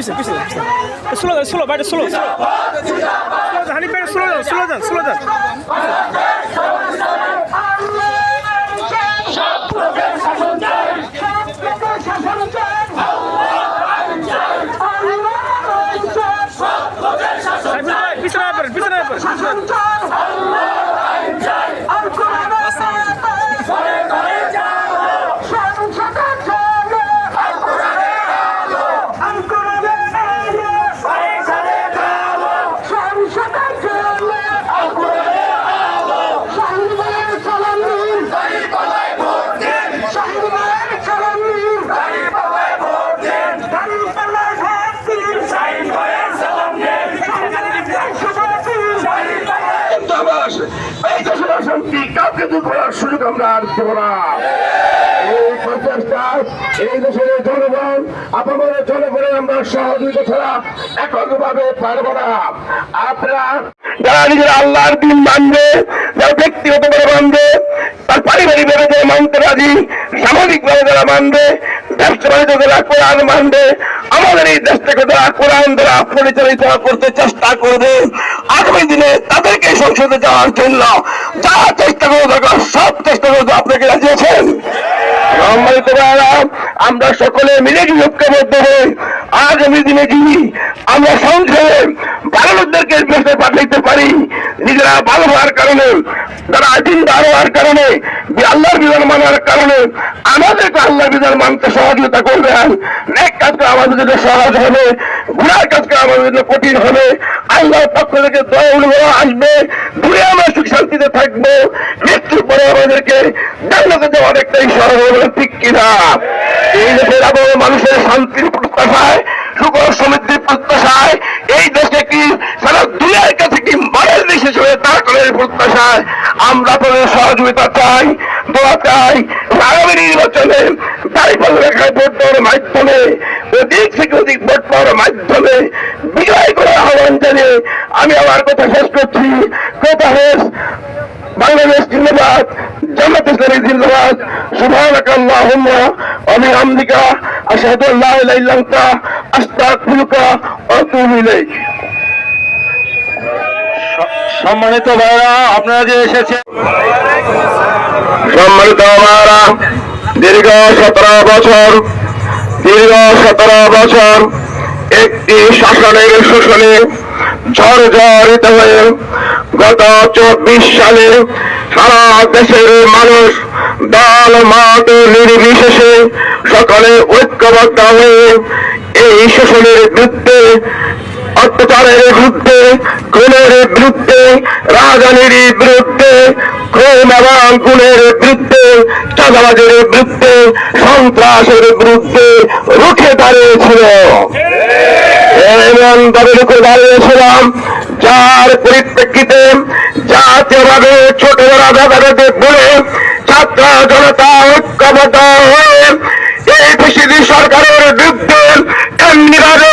পিছে পিছে। স্লো যান স্লো বাইরে স্লো স্লো হানি বাইরে স্লো যান স্লো যান স্লো যান অশান্তি কাউকে দূর করার সুযোগ আমরা আর দেব না। এই প্রচেষ্টা, এই দেশের জনগণ আপনাদের জনগণের আমরা সহযোগিতা ছাড়া এককভাবে পারব না। আপনারা যারা নিজের আল্লাহর দিন মানবে, যারা ব্যক্তিগত ভাবে মানবে, তার পারিবারিক ভাবে যারা মানতে রাজি সামাজিক ভাবে যারা মানবে ব্যবসা যারা কোরআন মানবে, আমাদের এই দেশটাকে যারা কোরআন দ্বারা পরিচালিত করতে চেষ্টা করবে, আগামী দিনে তাদেরকে সংসদে যাওয়ার জন্য যা চেষ্টা করব দরকার সব চেষ্টা করব আপনাকে রাজিয়েছেন আমরা সকলে মিলে কি ঐক্যবদ্ধ হই। আগামী দিনে কি আমরা সংসদে ভালো লোকদেরকে দেশে পাঠাইতে পারি। নিজেরা ভালো হওয়ার কারণে, যারা দিনদার হওয়ার কারণে আল্লাহর বিধান মানার কারণে আমাদেরকে আল্লাহর বিধান মানতে সহযোগিতা করবেন নেক কাজকে আমাদের জন্য সহজ হবে গুণার কাজকে আমাদের জন্য কঠিন হবে। আল্লাহর পক্ষ থেকে দয়া আসবে। দূরে আমরা সুখ থাকব মৃত্যুর পরে আমাদেরকে জান্নাতে একটাই সহজ ঠিক কিনা? এই দেশের আবহাওয়া মানুষের শান্তির প্রত্যাশায় সুখ সমৃদ্ধির প্রত্যাশায়, এই দেশে কি সারা দুনিয়ার কাছে কি মায়ের দেশ হিসেবে তার করে প্রত্যাশায়? আমরা তাদের সহযোগিতা চাই, দোয়া চাই, আগামী নির্বাচনে দাঁড়িপাল রেখায় ভোট দেওয়ার মাধ্যমে, অধিক থেকে অধিক ভোট পাওয়ার মাধ্যমে বিজয় করা আহ্বান জানিয়ে আমি আমার কথা শেষ করছি। কথা শেষ। বাংলাদেশ জিন্দাবাদ। জামাত ইসলামী জিন্দাবাদ। সুবহানাক আল্লাহুম্মা ওয়া বিহামদিকা আশহাদু আল্লা ইলাহা ইল্লা আনতা আস্তাগফিরুকা ওয়া আতুবু ইলাইক। সম্মানিত ভাইরা আপনারা যে এসেছেন। সম্মানিত আমারা দীর্ঘ সতেরো বছর দীর্ঘ সতেরো বছর একটি শাসনের শোষণে ঝড়ঝড়িত হয়ে গত চব্বিশ সালে সারা দেশের মানুষ দল মত নির্বিশেষে সকলে ঐক্যবদ্ধ হয়ে এই শোষণের বিরুদ্ধে, অত্যাচারের বিরুদ্ধে, খুনের বিরুদ্ধে, রাজধানীর বিরুদ্ধে খুন এবং গুণের বিরুদ্ধে, চাঁদাবাজের বিরুদ্ধে, সন্ত্রাসের বিরুদ্ধে রুখে দাঁড়িয়েছিল। এবং তাদের রুখে দাঁড়িয়েছিলাম যার পরিপ্রেক্ষিতে জাতীয়ভাবে ছোট বড় ভেদাভেদে বলে, ছাত্র জনতা, ঐক্যবদ্ধ হয়ে এই সরকারের বিরুদ্ধে এমনিভাবে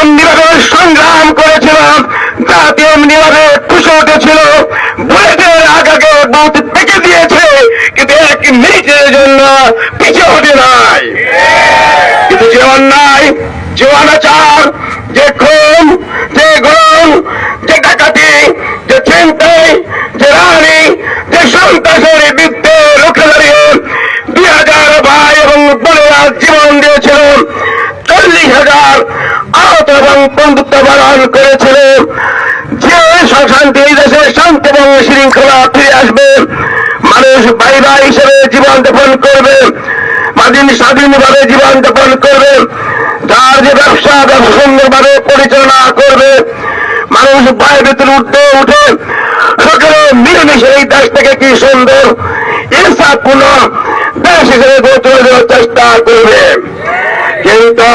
এমনিভাবে সংগ্রাম করেছিলাম। জাতি এমনিভাবে খুশি উঠেছিল। বুলেটের আগাকে বুথ থেকে দিয়েছে। কিন্তু এক মিনিটের জন্য পিছিয়ে ওঠে নাই। কিন্তু যে অন্যায় যে অনাচার যে খুন, যে গুণ যে ডাকাতি, যে চিন্তাই যে রানী, যে সন্ত্রাসের বিরুদ্ধে রুখে দাঁড়িয়ে দুই হাজার ভাই এবং বোনেরা জীবন দিয়েছিলেন চল্লিশ হাজার আহত এবং বন্ধুত্ব বরণ করেছিলেন যে শান্তি এই দেশে শান্তি এবং শৃঙ্খলা ফিরে আসবে, মানুষ ভাই হিসেবে জীবন যাপন করবে। স্বাধীন, স্বাধীনভাবে জীবন যাপন করবে। তার যে ব্যবসা ব্যবসা সুন্দরভাবে পরিচালনা করবে। মানুষ বাইরে উঠতে উঠে সকালে মিলেমিশে এই দেশ থেকে কি সুন্দর ইনসাফ কোন দেশ হিসেবে গোচর দেওয়ার চেষ্টা করবে। কিন্তু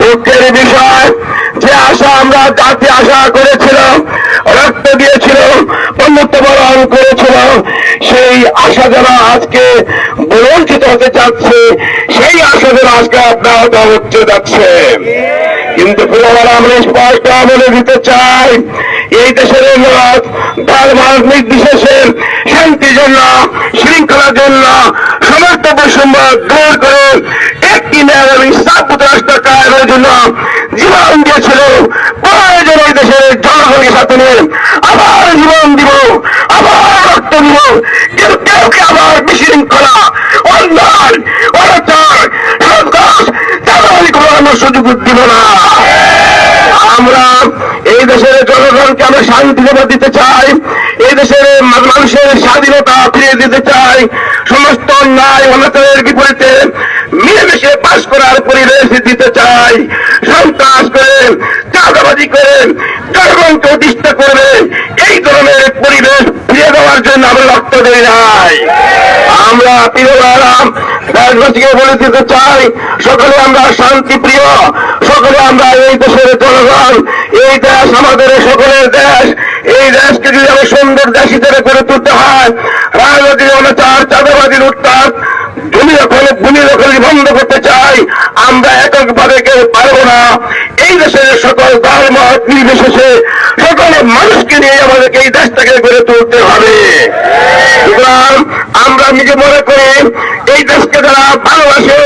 দুঃখের বিষয়, যে আশা আমরা জাতি আশা করেছিলাম রক্ত দিয়েছিল বন্ধুত্ব বরণ করেছিলাম দিয়ে আশা যারা আজকে বঞ্চিত হতে চাচ্ছে, সেই আশা যারা আজকে আপনার হচ্ছে যাচ্ছে। কিন্তু পুনরায় আমরা স্পষ্ট বলে দিতে চাই, এই দেশের লোক ধর্ম নির্বিশেষে শান্তির জন্য শৃঙ্খলার জন্য, সমস্ত বৈষম্য দূর করে একটি ন্যায় স্থাপিত রাষ্ট্র কায়েমের জন্য জীবন দিয়েছিল। দেশের সাথে নিয়ে আবার জীবন দিব, আবার রক্ত দিব। কেউ কে আবার বিশৃঙ্খলা অন্যায় অনাচার, সন্ত্রাস চাঁদাবাজি করানোর সুযোগ দিব না? আমরা এই দেশের জনগণকে আমরা শান্তি দেওয়া দিতে চাই। এই দেশের মানুষের স্বাধীনতা ফিরিয়ে দিতে চাই। সমস্ত অন্যায়, অনাচারের বিপরীতে মিলেমিশে পাশ করার পরিবেশ দিতে চাই। সন্ত্রাস করেন চাঁদাবাজি করেন জনগণকে অধিষ্ঠ করবে। এই ধরনের পরিবেশ ফিরিয়ে দেওয়ার জন্য আমরা রক্ত দেই নাই। আমরা প্রিয়রাম দেশবাসীকে বলে দিতে চাই, সকলে আমরা শান্তি প্রিয় সকলে আমরা এই দেশের জনগণ, এই দেশ আমাদের সকলের দেশ, এই দেশকে যদি আমরা সুন্দর দেশ হিসেবে করে তুলতে হয়, রাজনৈতিক অনাচার, চাঁদাবাজির উত্তাপ ভূমি দখল বন্ধ করতে চাই, আমরা এককভাবে কেউ পারব না। এই দেশের সকল ধর্ম নির্বিশেষে সকল মানুষকে নিয়ে আমাদেরকে এই দেশটাকে গড়ে তুলতে হবে। সুতরাং আমরা নিজে মনে করি, এই দেশকে যারা ভালোবাসে,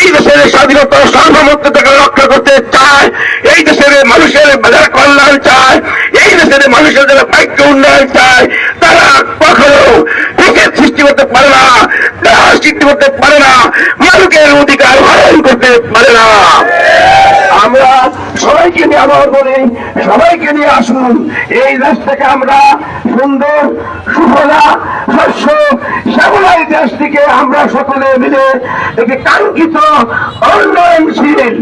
এই দেশের স্বাধীনতা সার্বভৌমত্বকে রক্ষা করতে চায়, এই দেশের মানুষের কল্যাণ চায়, এই দেশের মানুষের যারা বাক্য উন্নয়ন চায় তারা কখনো থেকে সৃষ্টি করতে পারে না তারা করতে পারে না। মানুষের অধিকার হরণ করতে পারে না। আমরা সবাইকে নিয়ে আবার বলি, সবাইকে নিয়ে আসুন। এই দেশ থেকে আমরা সুন্দর, সুফলা, শস্য সেগুলাই এই দেশ থেকে আমরা সকলে মিলে একটি কাঙ্ক্ষিত উন্নয়নশীল